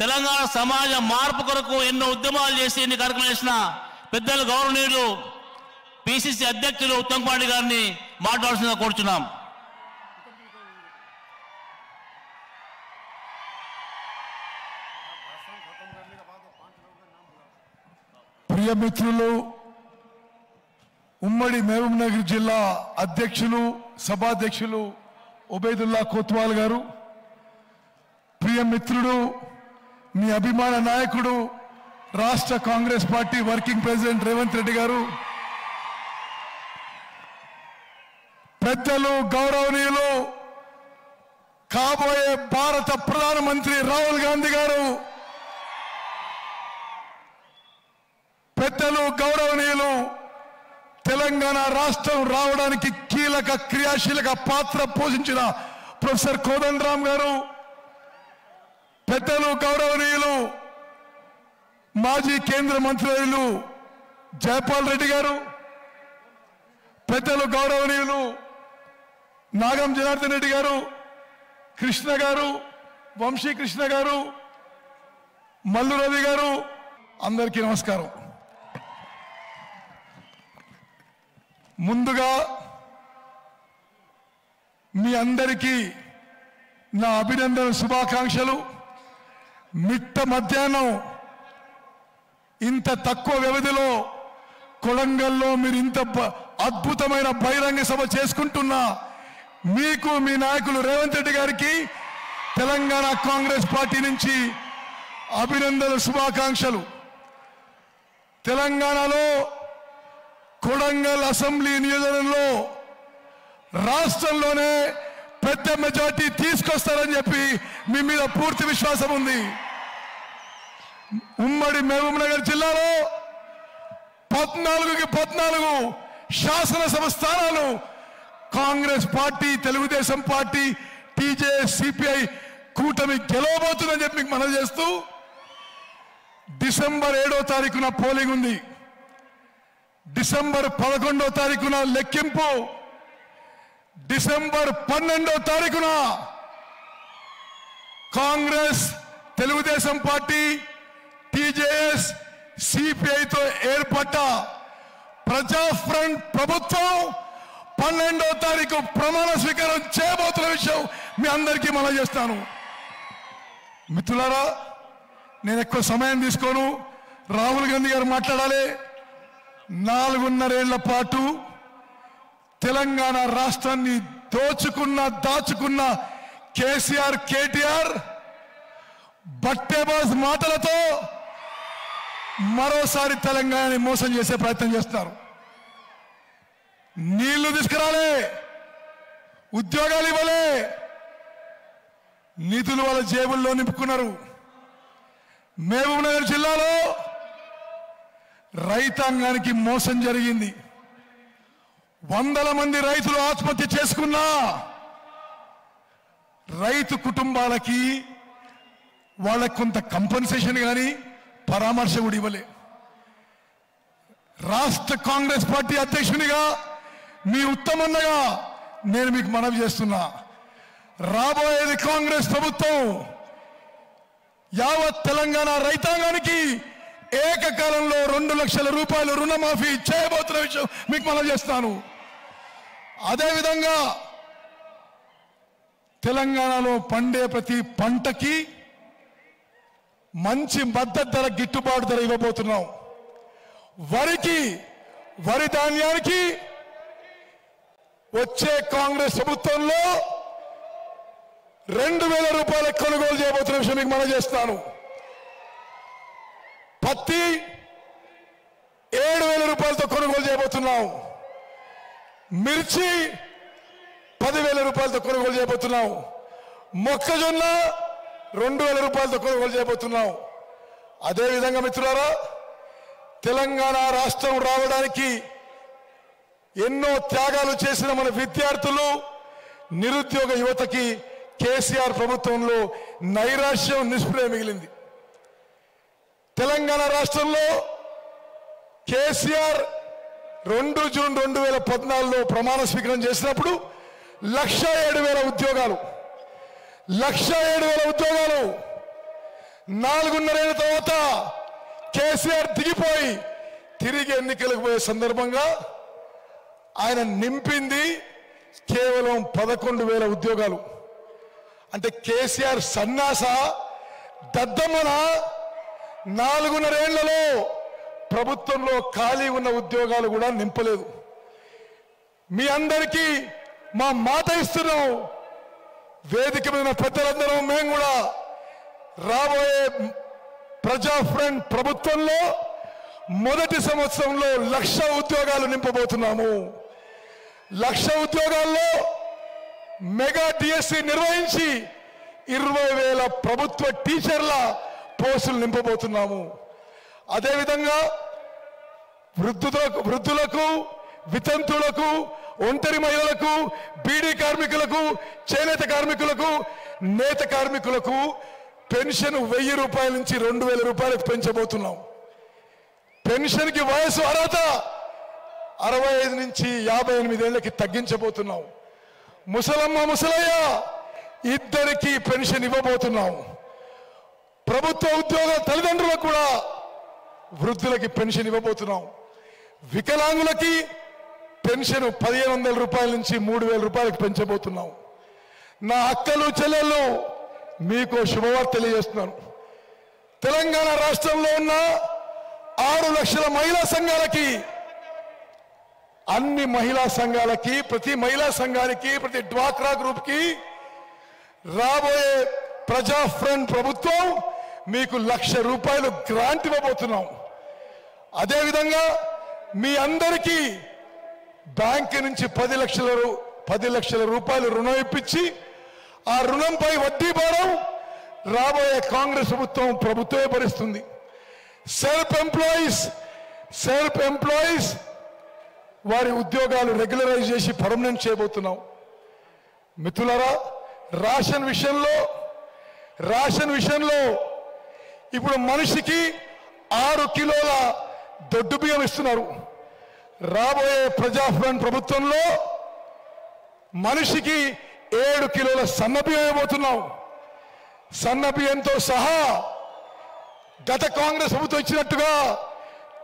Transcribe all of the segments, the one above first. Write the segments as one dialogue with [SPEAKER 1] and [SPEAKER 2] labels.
[SPEAKER 1] తెలంగాణ సమాజ మార్పు కొరకు ఎన్నో ఉద్యమాలు చేసి ఎన్ని కార్యక్రమాలు చేసిన పెద్దలు గౌరవనీయులు పిసిసి అధ్యక్షులు ఉత్తమ్ గారిని మాట్లాడాల్సిందిగా కోరుచున్నాం
[SPEAKER 2] ప్రియమిత్రులు ఉమ్మడి మహబూబ్నగర్ జిల్లా అధ్యక్షులు సభాధ్యక్షులు ఉబైదుల్లా కోత్వాల్ గారు ప్రియమిత్రుడు మీ అభిమాన నాయకుడు రాష్ట్ర Congress party working president Revanth Reddy గారు పెద్దలు గౌరవనీయులు కాబోయే భారత ప్రధానమంత్రి రాహుల్ గాంధీ గారు పెద్దలు గౌరవనీయులు తెలంగాణ రాష్ట్రం రావడానికి కీలక క్రియాశీలక పాత్ర పోషించిన ప్రొఫెసర్ కోదండరామ్ గారు పెద్దలు గౌరవనీయులు మాజీ కేంద్ర మంత్రులు జయపాల్ రెడ్డి గారు పెద్దలు గౌరవనీయులు నాగం జనార్దన్ రెడ్డి గారు కృష్ణ గారు వంశీ కృష్ణ గారు మల్లు రవి గారు అందరికీ నమస్కారం ముందుగా మీ అందరికీ నా అభినందన శుభాకాంక్షలు మిట్ట మధ్యాహ్నం ఇంత తక్కువ వ్యవధిలో కొలంగల్లో మీరు ఇంత అద్భుతమైన బహిరంగ సభ చేసుకుంటున్నా మీకు మీ నాయకులు రేవంత్ రెడ్డి గారికి తెలంగాణ కాంగ్రెస్ పార్టీ నుంచి అభినందన శుభాకాంక్షలు తెలంగాణలో కొడంగల్ అసెంబ్లీ నియోజకవర్గంలో రాష్ట్రంలోనే పెద్ద మెజార్టీ తీసుకొస్తారని చెప్పి మీ మీద పూర్తి విశ్వాసం ఉంది ఉమ్మడి మహబూబ్నగర్ జిల్లాలో పద్నాలుగుకి పద్నాలుగు శాసనసభ స్థానాలు Congress party Telugu Desam party TJS CPI కూటమి గెలవబోతుందని చెప్పి మీకు మనం చేస్తూ డిసెంబర్ ఏడో తారీఖున పోలింగ్ ఉంది డిసెంబర్ పదకొండో తారీఖున లెక్కింపు డిసెంబర్ పన్నెండో తారీఖున కాంగ్రెస్ తెలుగుదేశం పార్టీ టీజేఎస్ సిపిఐతో ఏర్పడ్డ ప్రజాఫ్రంట్ ప్రభుత్వం పన్నెండో తారీఖు ప్రమాణ స్వీకారం చేయబోతున్న విషయం మీ అందరికీ మనం చేస్తాను మిత్రులారా నేను ఎక్కువ సమయం తీసుకోను రాహుల్ గాంధీ గారు మాట్లాడాలి నాలుగున్నరేళ్ల పాటు తెలంగాణ రాష్ట్రాన్ని దోచుకున్న దాచుకున్న కేసీఆర్ కేటీఆర్ బట్టేబాజ్ మాటలతో మరోసారి తెలంగాణని మోసం చేసే ప్రయత్నం చేస్తున్నారు నీళ్లు తీసుకురాలే ఉద్యోగాలు ఇవ్వలే నిధులు వాళ్ళ జేబుల్లో నింపుకున్నారు మహబూబ్నగర్ జిల్లాలో రైతాంగానికి మోసం జరిగింది వందల మంది రైతులు ఆత్మహత్య చేసుకున్నా రైతు కుటుంబాలకి వాళ్ళకి కొంత కంపెన్సేషన్ కానీ పరామర్శ కూడా ఇవ్వలే రాష్ట్ర కాంగ్రెస్ పార్టీ అధ్యక్షునిగా మీ ఉత్తమన్నగా నేను మీకు మనవి చేస్తున్నా రాబోయేది కాంగ్రెస్ ప్రభుత్వం యావత్ తెలంగాణ రైతాంగానికి ఏకకాలంలో రెండు లక్షల రూపాయలు రుణమాఫీ చేయబోతున్న విషయం మీకు మనం చేస్తాను అదేవిధంగా తెలంగాణలో పండే ప్రతి పంటకి మంచి మద్దతు ధర గిట్టుబాటు ధర ఇవ్వబోతున్నాం వరికి వరి ధాన్యానికి వచ్చే కాంగ్రెస్ ప్రభుత్వంలో రెండు వేల రూపాయలు కొనుగోలు చేయబోతున్న విషయం మీకు మనం చేస్తాను పత్తి ఏడు వేల రూపాయలతో కొనుగోలు చేయబోతున్నాం మిర్చి పదివేల రూపాయలతో కొనుగోలు చేయబోతున్నాం మొక్కజొన్న రెండు వేల రూపాయలతో కొనుగోలు చేయబోతున్నాం అదేవిధంగా మిత్రులారా తెలంగాణ రాష్ట్రం రావడానికి ఎన్నో త్యాగాలు చేసిన మన విద్యార్థులు నిరుద్యోగ యువతకి కేసీఆర్ ప్రభుత్వంలో నైరాశ్యం నిస్ప్రే మిగిలింది తెలంగాణ రాష్ట్రంలో కేసీఆర్ రెండు జూన్ రెండు వేల పద్నాలుగులో ప్రమాణ స్వీకారం చేసినప్పుడు లక్ష ఏడు వేల ఉద్యోగాలు లక్ష ఏడు వేల ఉద్యోగాలు నాలుగున్నరేళ్ళ తర్వాత కేసీఆర్ దిగిపోయి తిరిగి ఎన్నికలకు పోయే సందర్భంగా ఆయన నింపింది కేవలం పదకొండు వేల ఉద్యోగాలు అంటే కేసీఆర్ సన్యాస దద్దమ్మన నాలుగున్నరేళ్లలో ప్రభుత్వంలో ఖాళీ ఉన్న ఉద్యోగాలు కూడా నింపలేదు మీ అందరికీ మా మాట ఇస్తున్నాం వేదిక మీద పెద్దలందరూ మేము కూడా రాబోయే ప్రజా ఫ్రంట్ ప్రభుత్వంలో మొదటి సంవత్సరంలో లక్ష ఉద్యోగాలు నింపబోతున్నాము లక్ష ఉద్యోగాల్లో మెగా డిఎస్సి నిర్వహించి ఇరవై వేల ప్రభుత్వ టీచర్ల పోస్టులు నింపబోతున్నాము అదేవిధంగా వృద్ధులకు వృద్ధులకు వితంతులకు ఒంటరి మహిళలకు బీడీ కార్మికులకు చేనేత కార్మికులకు నేత కార్మికులకు పెన్షన్ వెయ్యి రూపాయల నుంచి రెండు వేల రూపాయలకు పెంచబోతున్నాం పెన్షన్కి వయసు అర్హత అరవై ఐదు నుంచి యాభై ఎనిమిదేళ్ళకి తగ్గించబోతున్నాం ముసలమ్మ ముసలయ్య ఇద్దరికి పెన్షన్ ఇవ్వబోతున్నాం ప్రభుత్వ ఉద్యోగ తల్లిదండ్రులకు కూడా వృద్ధులకి పెన్షన్ ఇవ్వబోతున్నాం వికలాంగులకి పెన్షన్ పదిహేను వందల రూపాయల నుంచి మూడు వేల రూపాయలకు పెంచబోతున్నాం నా అక్కలు చెల్లెళ్ళు మీకు శుభవార్త తెలియజేస్తున్నాను తెలంగాణ రాష్ట్రంలో ఉన్న ఆరు లక్షల మహిళా సంఘాలకి అన్ని మహిళా సంఘాలకి ప్రతి మహిళా సంఘానికి ప్రతి డ్వాక్రా గ్రూప్కి రాబోయే ప్రజా ఫ్రంట్ ప్రభుత్వం మీకు లక్ష రూపాయలు గ్రాంట్ ఇవ్వబోతున్నాం అదేవిధంగా మీ అందరికీ బ్యాంక్ నుంచి పది లక్షల పది లక్షల రూపాయలు రుణం ఇప్పించి ఆ రుణంపై వడ్డీ భారం రాబోయే కాంగ్రెస్ ప్రభుత్వం ప్రభుత్వమే భరిస్తుంది సెల్ఫ్ ఎంప్లాయీస్ సెల్ఫ్ ఎంప్లాయీస్ వారి ఉద్యోగాలు రెగ్యులరైజ్ చేసి పర్మనెంట్ చేయబోతున్నాం మిత్రులరా రాషన్ విషయంలో రాషన్ విషయంలో ఇప్పుడు మనిషికి ఆరు కిలోల దొడ్డు బియ్యం ఇస్తున్నారు రాబోయే ప్రజాఫ్రంట్ ప్రభుత్వంలో మనిషికి ఏడు కిలోల బియ్యం ఇవ్వబోతున్నాం బియ్యంతో సహా గత కాంగ్రెస్ ప్రభుత్వం ఇచ్చినట్టుగా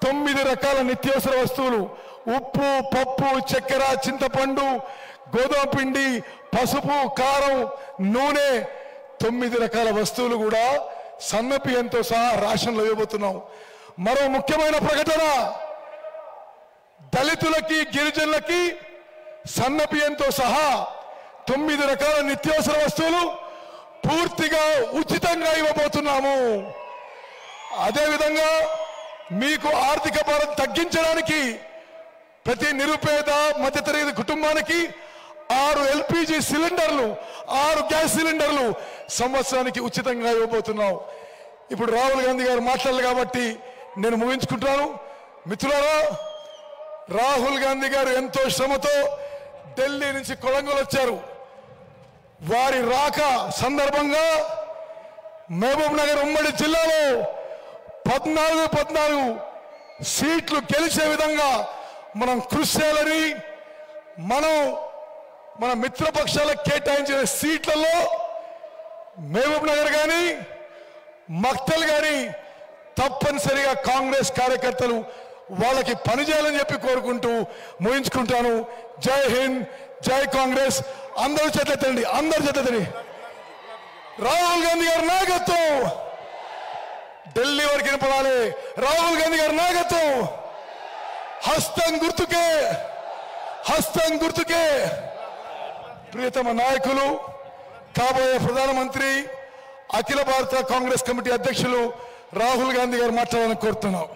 [SPEAKER 2] తొమ్మిది రకాల నిత్యావసర వస్తువులు ఉప్పు పప్పు చక్కెర చింతపండు గోధుమ పిండి పసుపు కారం నూనె తొమ్మిది రకాల వస్తువులు కూడా సన్నపియంతో సహా రాషన్లు ఇవ్వబోతున్నాం మరో ముఖ్యమైన ప్రకటన దళితులకి గిరిజనులకి సన్న సహా తొమ్మిది రకాల నిత్యావసర వస్తువులు పూర్తిగా ఉచితంగా ఇవ్వబోతున్నాము అదేవిధంగా మీకు ఆర్థిక భారం తగ్గించడానికి ప్రతి నిరుపేద మధ్యతరగతి కుటుంబానికి ఆరు ఎల్పిజి సిలిండర్లు ఆరు గ్యాస్ సిలిండర్లు సంవత్సరానికి ఉచితంగా ఇవ్వబోతున్నాం ఇప్పుడు రాహుల్ గాంధీ గారు మాట్లాడాలి కాబట్టి నేను ముగించుకుంటాను మిత్రులారా రాహుల్ గాంధీ గారు ఎంతో శ్రమతో ఢిల్లీ నుంచి కొలంగులు వచ్చారు వారి రాక సందర్భంగా మహబూబ్ నగర్ ఉమ్మడి జిల్లాలో పద్నాలుగు పద్నాలుగు సీట్లు గెలిచే విధంగా మనం కృషి చేయాలని మనం మన మిత్రపక్షాలకు కేటాయించిన సీట్లలో మహబూబ్ నగర్ కానీ మక్తల్ కానీ తప్పనిసరిగా కాంగ్రెస్ కార్యకర్తలు వాళ్ళకి పని చేయాలని చెప్పి కోరుకుంటూ ముయించుకుంటాను జై హింద్ జై కాంగ్రెస్ అందరూ అందరి అందరు తండి రాహుల్ గాంధీ గారు నాయకత్వం ఢిల్లీ వరకు వినపడాలి రాహుల్ గాంధీ గారు నాయకత్వం హస్తం గుర్తుకే హస్తం గుర్తుకే ప్రియతమ నాయకులు కాబోయే ప్రధానమంత్రి అఖిల భారత కాంగ్రెస్ కమిటీ అధ్యక్షులు రాహుల్ గాంధీ గారు మాట్లాడాలని కోరుతున్నాం